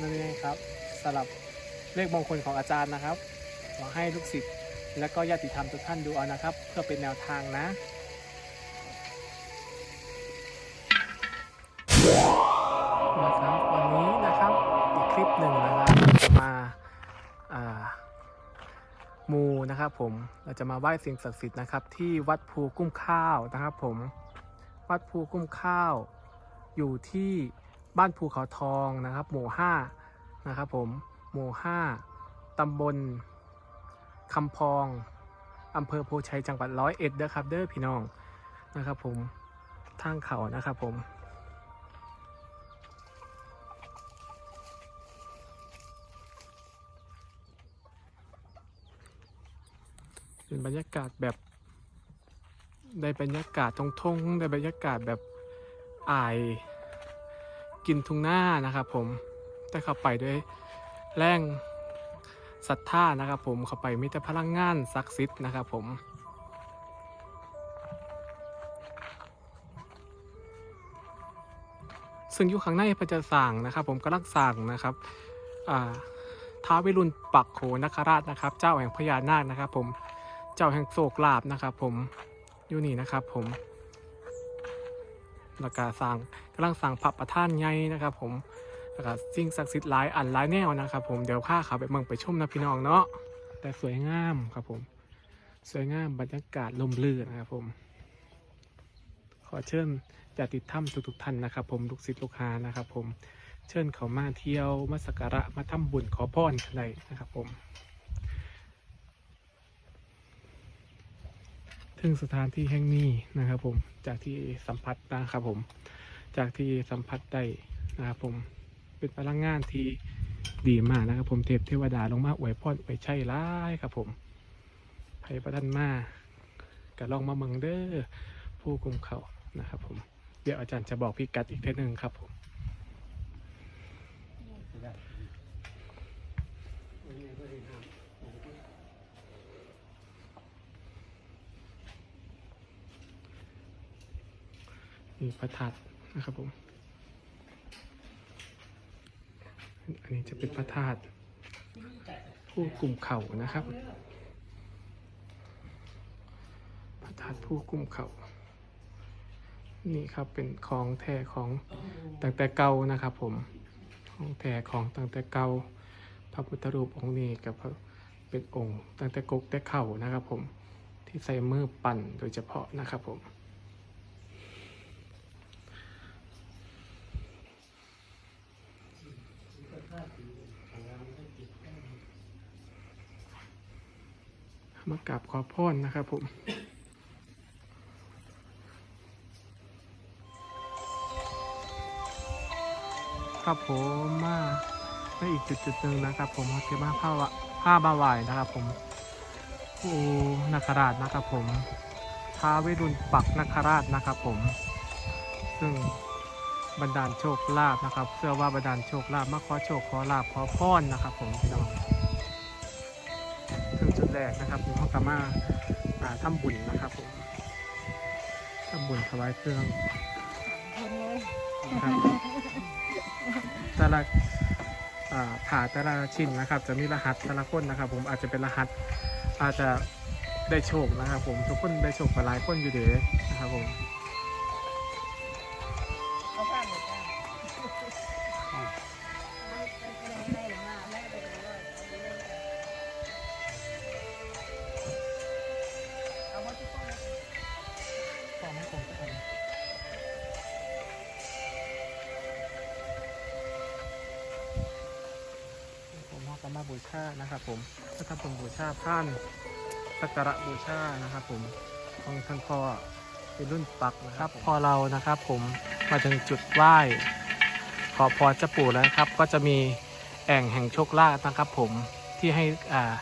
นั่นเองครับสำหรับเลขมงคลของอาจารย์นะครับ ขอให้ลูกศิษย์และก็ญาติธรรมทุกท่านดูเอานะครับ เพื่อเป็นแนวทางนะนะครับวันนี้นะครับอีกคลิปหนึ่งนะครับจะมาอ่ามูนะครับผมเราจะมาไหว้สิ่งศักดิ์สิทธิ์นะครับ ที่วัดภูกุ้มข้าวนะครับ ผมวัดภูกุ้มข้าวอยู่ที่ บ้านภูเขาทองนะครับ หมู่5นะครับผมหมู่ 5ตำบลคำพองอำเภอโพชัยจังหวัดร้อยเอ็ดนะครับ เด้อพี่น้องนะครับผมทางเขานะครับผมเป็นบรรยากาศแบบ ได้บรรยากาศทงทงได้บรรยากาศแบบอาย กินทุ่งหน้านะครับ ผมได้เข้าไปด้วยแรงศรัทธานะครับ ผมเข้าไปมีแต่พลังงานศักดิ์สิทธิ์นะครับ ผมซึ่งอยู่ข้างในพระเจ้าสั่งนะครับ ผมกำลังสั่งนะครับท้าววิรุณปักโขนคราชนะครับ เจ้าแห่งพญานาคนะครับ ผมเจ้าแห่งโศกลาบนะครับ ผมอยู่นี่นะครับ ผม แล้วก็สร้างกำลังสร้างพระประธานใหญ่นะครับ ผมแล้วก็สิ่งศักดิ์สิทธิ์หลายอันหลายแนวนะครับ ผมเดี๋ยวข้าเขาไปเมืองไปชมนะพี่น้องเนาะแต่สวยงามครับผม สวยงามบรรยากาศลมลื่นนะครับ ผม ขอเชิญญาติธรรมทุกๆท่านนะครับ ผมลูกศิษย์ลูกหานะครับ ผมเชิญเขามาเที่ยวมาสักการะมาทำบุญขอพรกันได้นะครับ ผม ถึงสถานที่แห่งนี้นะครับผมจากที่สัมผัสนะครับผม จากที่สัมผัสได้นะครับผมเป็นพลังงานที่ดีมากนะครับ ผมเทพเทวดาลงมาอวยพรไปใช่ร้ายครับผมไผ่ประทันมาก็ลองมาเมืองเด้อผู้กุมเขานะครับผมเดี๋ยวอาจารย์จะบอกพี่กัดอีกท่านึงครับผม นี่พระธาตุนะครับผม อันนี้จะเป็นพระธาตุผู้กลุ่มเข่านะครับพระธาตุผู้กลุ่มเข่า นี่ครับเป็นของแท้ของตั้งแต่เก่านะครับผม ของแท้ของตั้งแต่เก่าพระพุทธรูปองค์นี้กับเป็นองค์ตั้งแต่กกแต่เข่านะครับผมที่ใส่มือปั่นโดยเฉพาะนะครับผม มากราบขอพรนะครับผมครับผมมาในอีกจุดจุดหนึ่งนะครับ ผมเทมาผ้าวะผ้าบาวายนะครับ ผมผู้นาคราชนะครับ ผมท้าวิรุณปักนาคราชนะครับ ผม ซึ่งบันดาลโชคลาภนะครับ เชื่อว่าบันดาลโชคลาภมาขอโชคขอลาภขอพรนะครับ ผมพี่น้อง รกนะครับผมเขากามาอ่าทำบุญนะครับผมทำบุญถวายเครื่องนะครับแต่ละอ่าถาแต่ละชิ้นนะครับ จะมีรหัสแต่ละคนนะครับ ผมอาจจะเป็นรหัสอาจจะได้โชคนะครับ ผมทุกคนได้โชคกับหลายคนอยู่เด้นะครับผม ผมมอบกันมาบูชานะครับผมก็ทำเป็นบูชาท่านสักการะบูชานะครับผมของท่านพ่อเป็นรุ่นปักนะครับพอเรานะครับ ผมมาถึงจุดไหว้ขอพรเจ้าปู่แล้วนะครับ ก็จะมีแอ่งแห่งโชคลาภนะครับ ผมที่ให้อ่า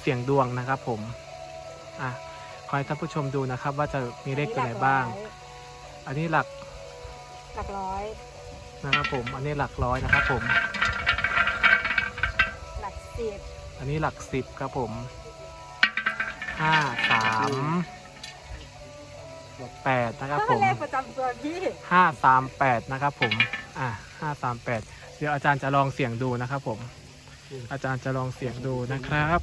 เสี่ยงดวงนะครับ ผมอะขอให้ท่านผู้ชมดูนะครับ ว่าจะมีเลขตัวไหนบ้าง อันนี้หลักหลักร้อยนะครับผม อันนี้หลักร้อยนะครับผมหลัก สิบอันนี้หลักสิบครับผมห้าสามแปดนะครับถ้าผเป็นมเลขประจำตัวพี่ห้าสามแปดนะครับผม อะห้าสามแปดเดี๋ยวอาจารย์จะลองเสี่ยงดูนะครับผม อาจารย์จะลองเสี่ยงดูนะครับ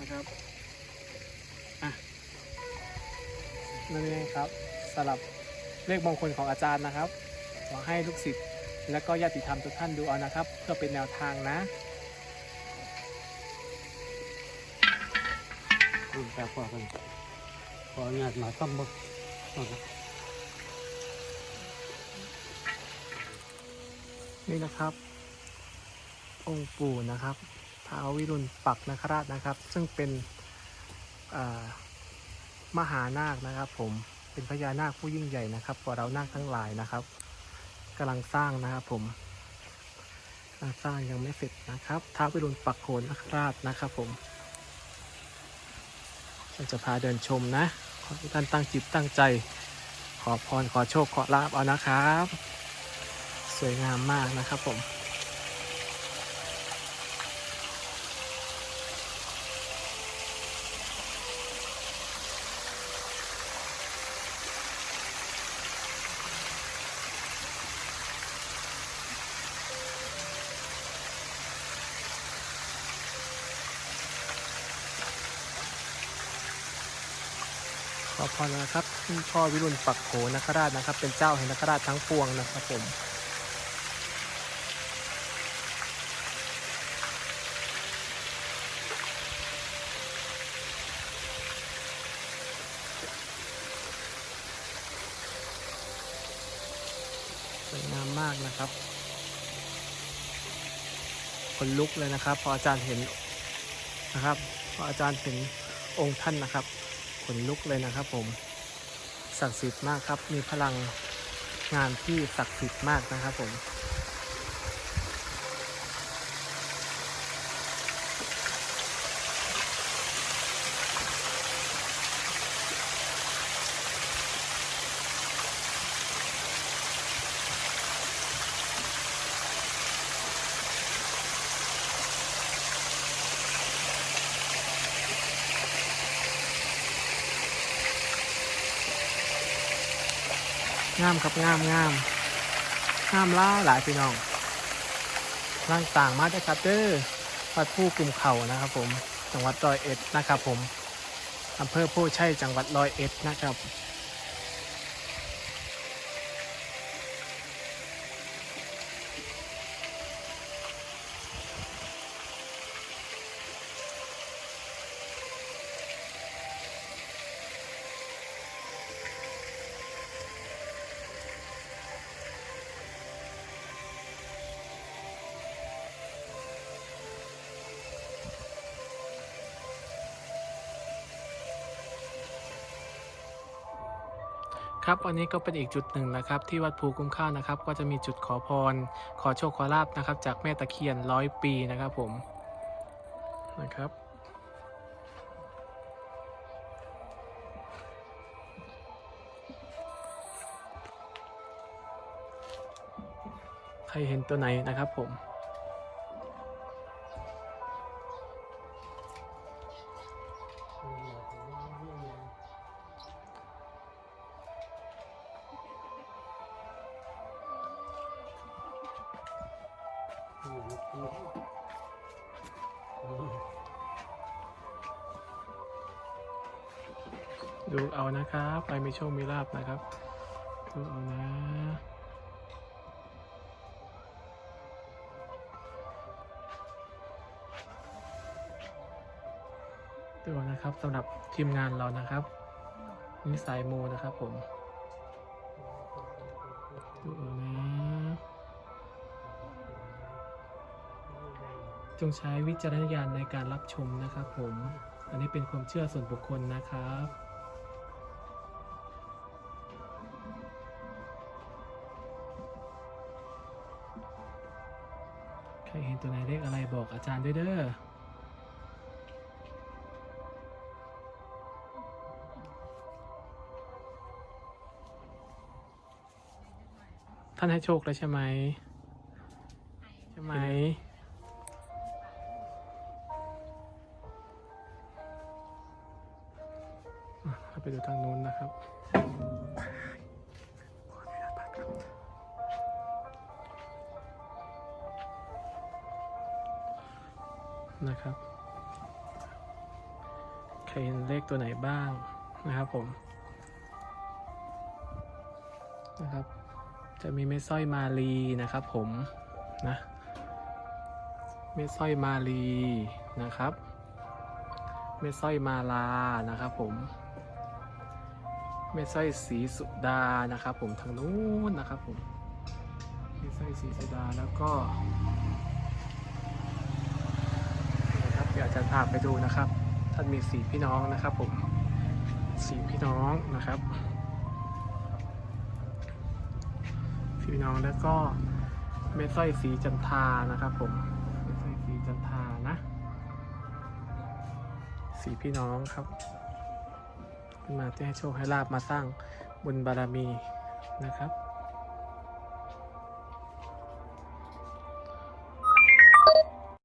นะครับอะนั่นเองครับสลับเลขมงคลของอาจารย์นะครับ ขอให้ลูกศิษย์และก็ญาติธรรมทุกท่านดูเอานะครับ เพื่อเป็นแนวทางนะคุณแปลว่ากันขออนุญาตมาต้มบ่นะครับนี่นะครับ องค์ปู่นะครับ ท้าววิรุณปักนคราชนะครับ ซึ่งเป็นมหานาคนะครับ ผมเป็นพญานาคผู้ยิ่งใหญ่นะครับกว่าเรานาคทั้งหลายนะครับกำลังสร้างนะครับผมสร้างยังไม่เสร็จนะครับท้าววิรุณปักโขนนคราชนะครับ ผมเราจะพาเดินชมนะขอทุกท่านตั้งจิตตั้งใจ ขอพรขอโชคขอลาบเอานะครับ สวยงามมากนะครับผม อพรนะครับพ่อวิรุณปักโขนคราชนะครับ เป็นเจ้าแห่งนคราชทั้งปวงนะครับผมสวยงามมากนะครับคนลุกเลยนะครับ พออาจารย์เห็นนะครับ พออาจารย์เห็นองค์ท่านนะครับ ขนลุกเลยนะครับผมศักดิ์สิทธิ์มากครับ มีพลังงานที่ศักดิ์สิทธิ์มากนะครับผม งามครับงามงามงามล่าหลายพี่น้องร่างต่างมาได้ครับเด้อวัดผู้กลุ่มเขานะครับ ผมจังหวัดร้อยเอ็ดนะครับ ผมอำเภอโพชัยจังหวัดร้อยเอ็ดนะครับ ครับวันนี้ก็เป็นอีกจุดหนึ่งนะครับ ที่วัดภูคุ้มค่าวนะครับ ก็จะมีจุดขอพร ขอโชคขอลาบนะครับ จากแม่ตะเคียนร้อยปีนะครับผมนะครับใครเห็นตัวไหนนะครับผม ดูเอานะครับไปมีโชคมีลาบนะครับ ดูเอานะ ดูนะครับสำหรับทีมงานเรานะครับนิสัยโมนะครับผม ดูเอานะ จงใช้วิจารณญาณในการรับชมนะครับผม อันนี้เป็นความเชื่อส่วนบุคคลนะครับใครเห็นตัวไหนเลขอะไรบอกอาจารย์ด้วยเด้อท่านให้โชคแล้วใช่ไหมใช่ไหม ไปดูทางนู้นนะครับขออนุญาตพักครับนะครับใครเห็นเลขตัวไหนบ้างนะครับผมนะครับ จะมีเม็ดสร้อยมาลีนะครับผมนะเม็ดสร้อยมาลีนะครับ เม็ดสร้อยมาลานะครับผม เม็ดสร้อยสีสุดานะครับผมทางนู้นนะครับผมเม็ดสร้อยสีสุดาแล้วก็นะครับเดี๋ยวอาจารย์พาไปดูนะครับ ท่านมีสีพี่น้องนะครับผมสีพี่น้องนะครับสีพี่น้องแล้วก็เม็ดสร้อยสีจันทานะครับผมเม็ดสร้อยสีจันทานะ สีพี่น้องครับ ขึ้นมาที่ให้โชคให้ลาบมาสร้างบุญบารมีนะครับ